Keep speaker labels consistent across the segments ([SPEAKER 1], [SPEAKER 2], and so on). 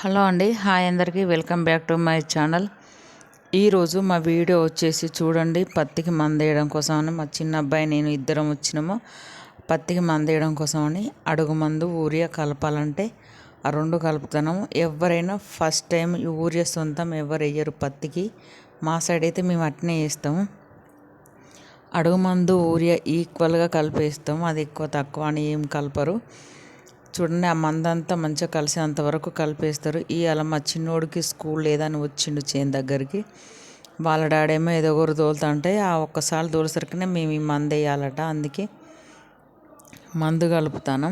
[SPEAKER 1] Hello అండి hi అందరికీ welcome back to my channel. ఈరోజు మా వీడియో వచ్చేసి చూడండి పత్తికి మందేయడం కోసమని. మా చిన్న అబ్బాయి నేను ఇద్దరం వచ్చినాము. పత్తికి మందేయడం కోసమని అడుగు మందు ఊరియా కలపాలంటే ఆ రెండు కలుపుతున్నాము. ఎవరైనా ఫస్ట్ టైం ఊరియా సొంతం ఎవరు వేయరు పత్తికి. మా సైడ్ అయితే మేము అట్నే వేస్తాము అడుగు మందు ఊరియా ఈక్వల్గా కలిపేస్తాము. అది ఎక్కువ తక్కువ అని ఏం కలపరు. చూడండి ఆ మందంతా మంచిగా కలిసేంత వరకు కలిపేస్తారు. ఈ అలా మా చిన్నోడికి స్కూల్ లేదని వచ్చిండు చేను దగ్గరికి. వాళ్ళ డాడేమో ఏదో ఒకరు తోలుతుంటే ఆ ఒక్కసారి తోలేసరికినే మేము ఈ మందు వేయాలట. అందుకే మందు కలుపుతాను.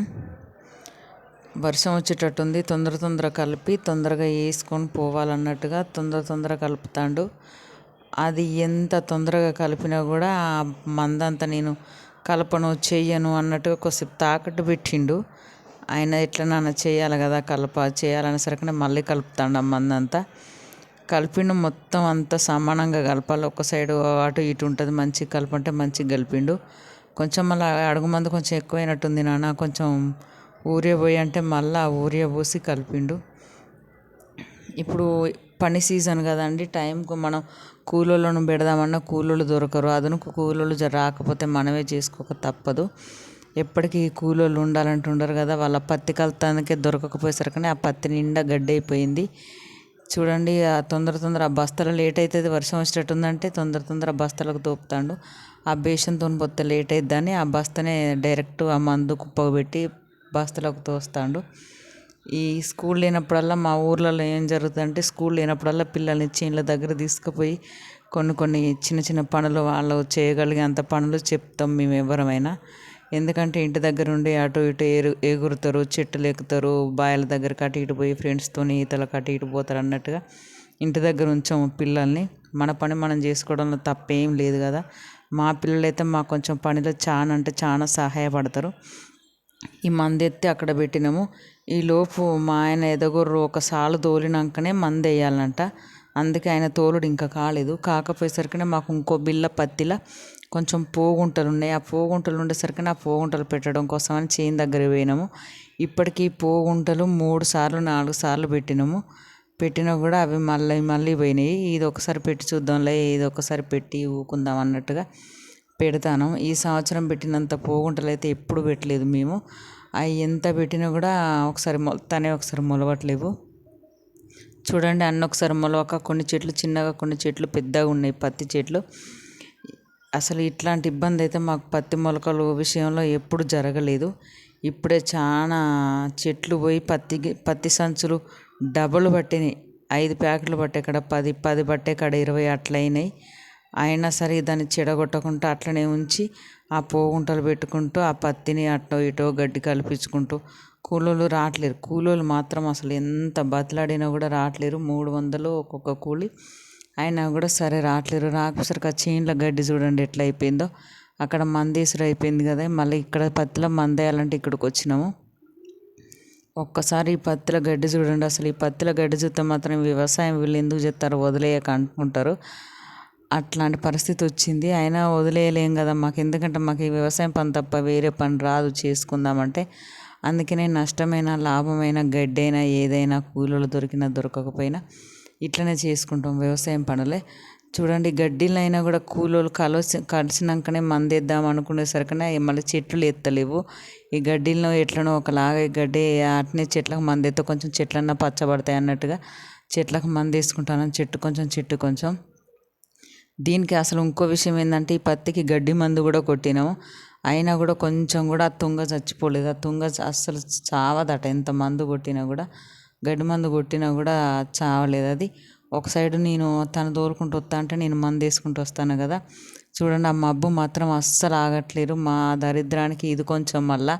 [SPEAKER 1] వర్షం వచ్చేటట్టుంది. తొందర తొందర కలిపి తొందరగా వేసుకొని పోవాలన్నట్టుగా తొందర తొందర కలుపుతాడు. అది ఎంత తొందరగా కలిపినా కూడా ఆ మందంతా నేను కలపను చెయ్యను అన్నట్టుగా కొద్దిసేపు తాకట్టు పెట్టిండు. ఆయన ఎట్లనన్నా చేయాలి కదా కలప చేయాలనేసరికి మళ్ళీ కలుపుతాడు మందంతా. కలిపిండు మొత్తం అంతా సమానంగా కలపాలి. ఒక సైడు అటు ఇటు ఉంటుంది మంచిగా కలపంటే మంచిగా కలిపిండు. కొంచెం మళ్ళీ అడుగు మందు కొంచెం ఎక్కువైనట్టుంది నాన్న. కొంచెం ఊరియా పోయి అంటే మళ్ళీ ఊరియా పోసి కలిపిండు. ఇప్పుడు పని సీజన్ కదండి టైంకు మనం కూలోళ్ళను పెడదామన్నా కూలోళ్ళు దొరకరు. అదనకు కూలోళ్ళు రాకపోతే మనమే చేసుకోక తప్పదు. ఎప్పటికీ కూలోళ్ళు ఉండాలంటూ ఉండరు కదా. వాళ్ళ పత్తి కలుతానికే దొరకకపోయేసరికి ఆ పత్తి నిండా గడ్డి అయిపోయింది చూడండి ఆ తొందర తొందర ఆ బస్తాలు లేట్ అవుతుంది వర్షం వచ్చేటట్టు ఉందంటే తొందర తొందర బస్తాలకు తోపుతాడు ఆ బేషన్తో పోతే లేట్ అవుతుందని ఆ బస్తనే డైరెక్ట్ ఆ మందు కుప్పబెట్టి బస్తాలకు తోస్తాడు. ఈ స్కూల్ లేనప్పుడల్లా మా ఊర్లలో ఏం జరుగుతుందంటే స్కూల్ లేనప్పుడల్లా పిల్లల్ని చేనుల దగ్గర తీసుకుపోయి కొన్ని కొన్ని చిన్న చిన్న పనులు వాళ్ళు చేయగలిగే అంత పనులు చెప్తాం మేము ఎవరమైనా. ఎందుకంటే ఇంటి దగ్గర ఉండి అటు ఇటు ఏరు ఎగురుతారు చెట్టులు ఎక్కుతారు బాయల దగ్గర అటు ఇటు పోయి ఫ్రెండ్స్తో ఈతలకు అటు ఇటు పోతారు అన్నట్టుగా ఇంటి దగ్గర ఉంచాము పిల్లల్ని. మన పని మనం చేసుకోవడంలో తప్పేం లేదు కదా. మా పిల్లలు అయితే మాకు కొంచెం పనిలో చాలా అంటే చాలా సహాయపడతారు. ఈ మంది ఎత్తి అక్కడ పెట్టినాము. ఈ లోపు మా ఆయన ఎదగొర్రు ఒక సాలు తోలినాకనే మంది వేయాలంట అందుకే ఆయన తోలుడు ఇంకా కాలేదు. కాకపోయేసరికి మాకు ఇంకో బిల్ల పత్తిలా కొంచెం పోగుంటలు ఉన్నాయి ఆ పోగుంటలు ఉండేసరికి ఆ పోగుంటలు పెట్టడం కోసం అని చేను దగ్గర పోయినాము. ఇప్పటికీ పోగుంటలు మూడు సార్లు నాలుగు సార్లు పెట్టినాము. పెట్టినా కూడా అవి మళ్ళీ మళ్ళీ పోయినాయి. ఇది ఒకసారి పెట్టి చూద్దాంలే ఇది ఒకసారి పెట్టి ఊకుందాం అన్నట్టుగా పెడతాను. ఈ సంవత్సరం పెట్టినంత పోగుంటలు అయితే ఎప్పుడు పెట్టలేదు మేము. అవి ఎంత పెట్టినా కూడా ఒకసారి మొలతానే ఒకసారి మొలవట్లేవు. చూడండి అన్న ఒకసారి మొలవక కొన్ని చెట్లు చిన్నగా కొన్ని చెట్లు పెద్దగా ఉన్నాయి పత్తి చెట్లు. అసలు ఇట్లాంటి ఇబ్బంది అయితే మాకు పత్తి మొలకలు విషయంలో ఎప్పుడు జరగలేదు. ఇప్పుడే చాలా చెట్లు పోయి పత్తి పత్తి సంచులు డబుల్ పట్టినాయి. ఐదు ప్యాకెట్లు పట్టే కాడ పది పది పట్టే కాడ ఇరవై అట్లయినాయి. అయినా సరే దాన్ని చెడగొట్టకుండా అట్లనే ఉంచి ఆ పోగుంటలు పెట్టుకుంటూ ఆ పత్తిని అటో ఇటో గడ్డి కల్పించుకుంటూ కూలోళ్ళు రావట్లేరు. కూలోళ్ళు మాత్రం అసలు ఎంత బతిలాడినా కూడా రావట్లేరు. మూడు వందలు ఒక్కొక్క కూలి. అయినా కూడా సరే రావట్లేరు రాకపోసరికి ఆ చేనుల గడ్డి చూడండి ఎట్లా అయిపోయిందో. అక్కడ మందేసుడు అయిపోయింది కదా. మళ్ళీ ఇక్కడ పత్తిలో మందేయాలంటే ఇక్కడికి వచ్చినాము. ఒక్కసారి ఈ పత్తిలో గడ్డి చూడండి. అసలు ఈ పత్తిలో గడ్డి చూస్తే మాత్రం వ్యవసాయం వీళ్ళు ఎందుకు చేస్తారు వదిలేయక అనుకుంటారు. అట్లాంటి పరిస్థితి వచ్చింది. అయినా వదిలేయలేం కదా మాకు. ఎందుకంటే మాకు ఈ వ్యవసాయం పని తప్ప వేరే పని రాదు చేసుకుందామంటే. అందుకనే నష్టమైన లాభమైన గడ్డైనా ఏదైనా కూలీలు దొరికినా దొరకకపోయినా ఇట్లనే చేసుకుంటాం వ్యవసాయం పనులే. చూడండి గడ్డిలైనా కూడా కూలోళ్ళు కలసి కలిసినాకనే మందేద్దాం అనుకునేసరికనే మళ్ళీ చెట్లు ఎత్తలేవు. ఈ గడ్డిలో ఎట్లనో ఒకలాగా గడ్డి అట్నే చెట్లకు మందేస్తే కొంచెం చెట్లన్నా పచ్చబడతాయి అన్నట్టుగా చెట్లకు మందేసుకుంటాను. చెట్టు కొంచెం చెట్టు కొంచెం. దీనికి అసలు ఇంకో విషయం ఏంటంటే ఈ పత్తికి గడ్డి మందు కూడా కొట్టినాము. అయినా కూడా కొంచెం కూడా ఆ తుంగ చచ్చిపోలేదు. ఆ తుంగ అస్సలు చావదట ఎంత మందు కొట్టినా కూడా. గడ్డి మందు కొట్టినా కూడా చావలేదు. అది ఒక సైడ్ నేను తను తోలుకుంటూ వస్తా అంటే నేను మందు వేసుకుంటూ వస్తాను కదా. చూడండి ఆ మబ్బు మాత్రం అస్సలు ఆగట్లేరు మా దరిద్రానికి ఇది కొంచెం మళ్ళా.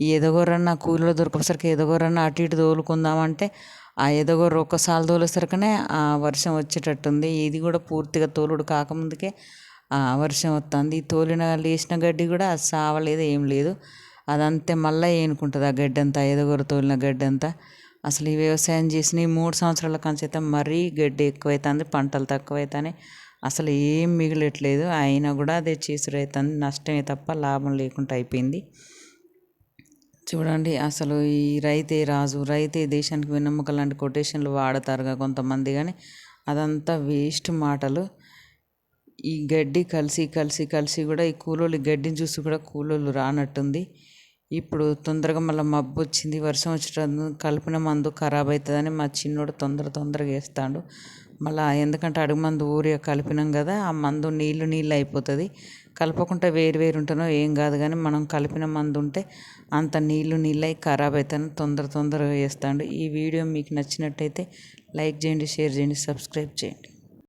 [SPEAKER 1] ఈ ఎదగొరన్న కూలీలో దొరకసరికి ఎదగొర్రన్న అటు ఇటు తోలుకుందామంటే ఆ ఎదగొర్ర ఒక్కసారి తోలేసరికనే ఆ వర్షం వచ్చేటట్టుంది. ఇది కూడా పూర్తిగా తోలుడు కాకముందుకే ఆ వర్షం వస్తుంది. తోలిన లేచిన గడ్డి కూడా సావలేదు ఏం లేదు. అదంతే మళ్ళీ ఏనుకుంటుంది ఆ గడ్డి అంతా ఎదగొర తోలిన గడ్డి అంతా అసలు ఈ వ్యవసాయం చేసిన ఈ మూడు సంవత్సరాల కంచైతే మరీ గడ్డి ఎక్కువైతుంది పంటలు తక్కువైతాయి అసలు ఏం మిగిలట్లేదు అయినా కూడా అదే చేసురైతుంది. నష్టమే తప్ప లాభం లేకుండా అయిపోయింది. చూడండి అసలు ఈ రైతే రాజు రైతే దేశానికి వెన్నెముక లాంటి కొటేషన్లు వాడతారుగా కొంతమంది కానీ అదంతా వేస్ట్ మాటలు. ఈ గడ్డి కలిసి కలిసి కలిసి కూడా ఈ కూలోళ్ళు గడ్డిని చూసి కూడా కూలోళ్ళు రానట్టుంది. ఇప్పుడు తొందరగా మళ్ళీ మబ్బు వచ్చింది వర్షం వచ్చిన కలిపిన మందు ఖరాబ్ అవుతుందని మా చిన్నోడు తొందర తొందరగా వేస్తాడు. మళ్ళీ ఎందుకంటే అడుగు మందు ఊరి కలిపినాం కదా ఆ మందు నీళ్ళు నీళ్ళు అయిపోతుంది. కలపకుండా వేరు వేరు ఉంటానో ఏం కాదు కానీ మనం కలిపిన మందు ఉంటే అంత నీళ్ళు నీళ్ళు అయి ఖరాబ్ అవుతాను తొందర తొందరగా వేస్తాడు. ఈ వీడియో మీకు నచ్చినట్టయితే లైక్ చేయండి షేర్ చేయండి సబ్స్క్రైబ్ చేయండి.